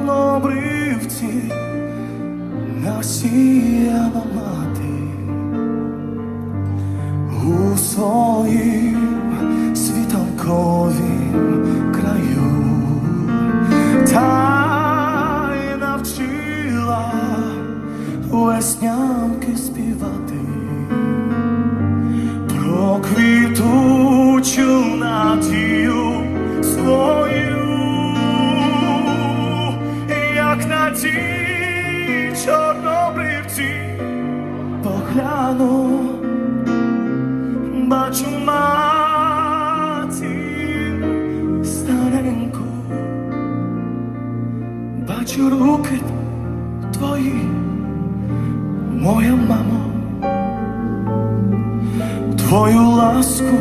Чорнобривці насіяла мати. У своїм світанковім краю та навчила веснянки співати як чорнобривці погляну, бачу матір стареньку, бачу руки твої, моя мамо. Твою ласку